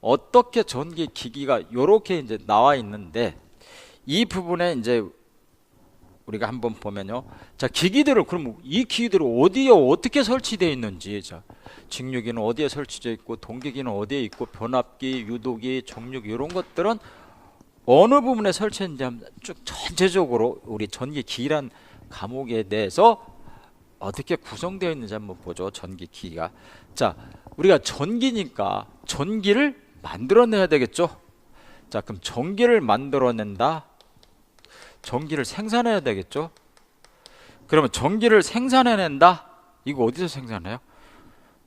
어떻게 전기 기기가 요렇게 이제 나와 있는데 이 부분에 이제 우리가 한번 보면요. 자, 기기들을 그럼 이 기기들을 어디에 어떻게 설치되어 있는지 자, 직류기는 어디에 설치되어 있고 동기기는 어디에 있고 변압기, 유도기, 정류기 이런 것들은 어느 부분에 설치했는지 한번 쭉 전체적으로 우리 전기 기란 과목에 대해서 어떻게 구성되어 있는지 한번 보죠. 전기 기가. 자, 우리가 전기니까 전기를 만들어내야 되겠죠. 자, 그럼 전기를 만들어낸다. 전기를 생산해야 되겠죠. 그러면 전기를 생산해낸다. 이거 어디서 생산해요?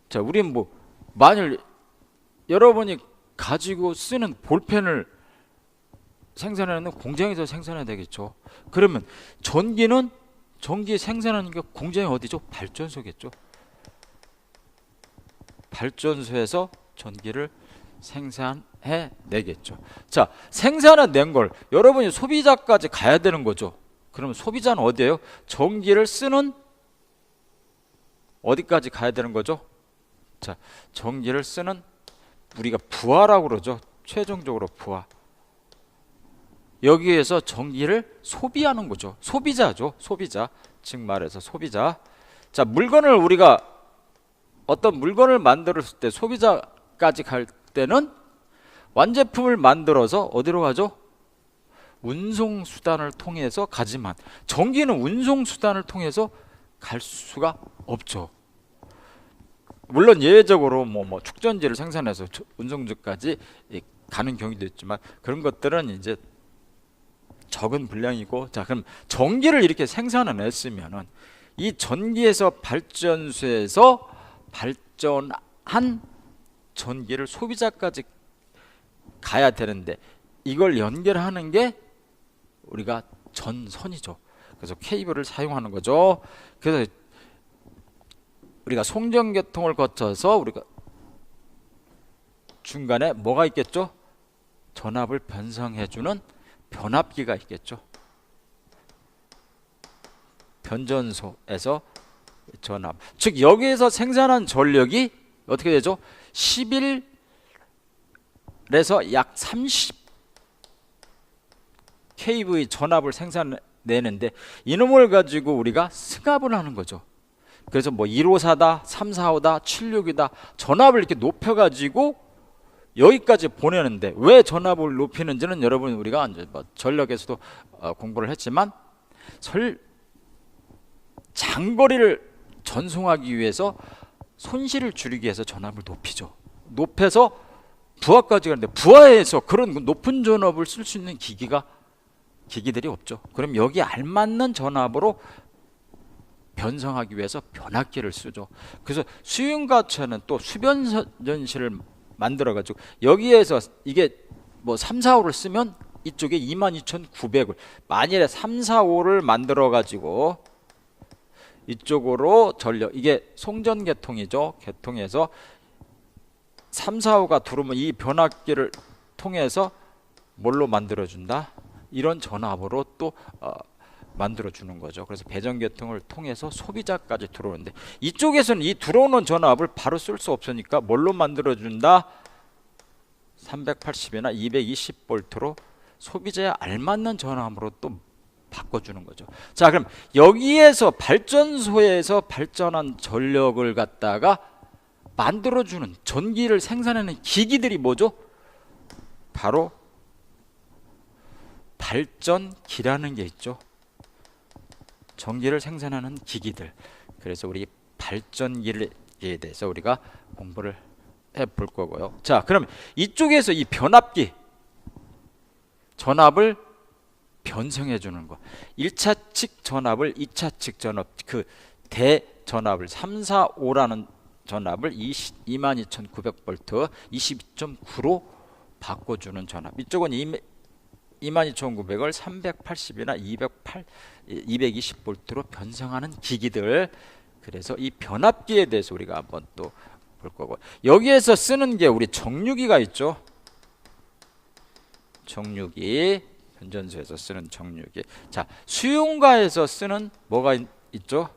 자, 우리는 뭐 만일 여러분이 가지고 쓰는 볼펜을 생산하는 공장에서 생산해야 되겠죠. 그러면 전기는 전기 생산하는 게 공장이 어디죠? 발전소겠죠. 발전소에서 전기를 생산해 내겠죠. 자, 생산해 낸걸 여러분이 소비자까지 가야 되는 거죠. 그러면 소비자는 어디예요? 전기를 쓰는 어디까지 가야 되는 거죠? 자, 전기를 쓰는 우리가 부하라고 그러죠. 최종적으로 부하. 여기에서 전기를 소비하는 거죠. 소비자죠. 소비자. 즉 말해서 소비자. 자, 물건을 우리가 어떤 물건을 만들었을 때 소비자까지 갈 때는 완제품을 만들어서 어디로 가죠? 운송 수단을 통해서 가지만 전기는 운송 수단을 통해서 갈 수가 없죠. 물론 예외적으로 뭐, 뭐 축전지를 생산해서 운송지까지 가는 경우도 있지만 그런 것들은 이제 적은 분량이고 자 그럼 전기를 이렇게 생산해냈으면은 이 전기에서 발전소에서 발전한 전기를 소비자까지 가야 되는데 이걸 연결하는 게 우리가 전선이죠. 그래서 케이블을 사용하는 거죠. 그래서 우리가 송전계통을 거쳐서 우리가 중간에 뭐가 있겠죠? 전압을 변성해주는 변압기가 있겠죠. 변전소에서 전압. 즉 여기에서 생산한 전력이 어떻게 되죠? 11에서 약 30 kV 전압을 생산내는데 이놈을 가지고 우리가 승합을 하는 거죠. 그래서 뭐 154다, 345다, 76이다 전압을 이렇게 높여 가지고 여기까지 보내는데 왜 전압을 높이는지는 여러분 우리가 이제 뭐 전력에서도 어, 공부를 했지만 설 장거리를 전송하기 위해서 손실을 줄이기 위해서 전압을 높이죠. 높여서 부하까지 가는데 부하에서 그런 높은 전압을 쓸 수 있는 기기가 기기들이 없죠. 그럼 여기 알맞는 전압으로 변성하기 위해서 변압기를 쓰죠. 그래서 수윤가차는 또 수변전실을 만들어 가지고 여기에서 이게 뭐 3, 4, 5를 쓰면 이쪽에 22,900을 만일에 3, 4, 5를 만들어 가지고 이쪽으로 전력 이게 송전 계통이죠. 계통에서 3, 4, 5가 들어오면 이 변압기를 통해서 뭘로 만들어 준다? 이런 전압으로 또 어, 만들어 주는 거죠. 그래서 배전 계통을 통해서 소비자까지 들어오는데 이쪽에서는 이 들어오는 전압을 바로 쓸 수 없으니까 뭘로 만들어 준다? 380이나 220볼트로 소비자에 알맞는 전압으로 또 바꿔주는 거죠. 자, 그럼 여기에서 발전소에서 발전한 전력을 갖다가 만들어주는 전기를 생산하는 기기들이 뭐죠? 바로 발전기라는 게 있죠. 전기를 생산하는 기기들. 그래서 우리 발전기에 대해서 우리가 공부를 해 볼 거고요. 자, 그럼 이쪽에서 이 변압기 전압을 변성해 주는 거. 1차 측 전압을 2차 측 전압 그 대전압을 3, 4, 5라는 전압을 22,900볼트 22.9로 바꿔주는 전압. 이쪽은 22,900을 380이나 208, 220볼트로 변성하는 기기들. 그래서 이 변압기에 대해서 우리가 한번 또 볼 거고 여기에서 쓰는 게 우리 정류기가 있죠. 정류기 변전소에서 쓰는 정류기. 자 수용가에서 쓰는 뭐가 있, 죠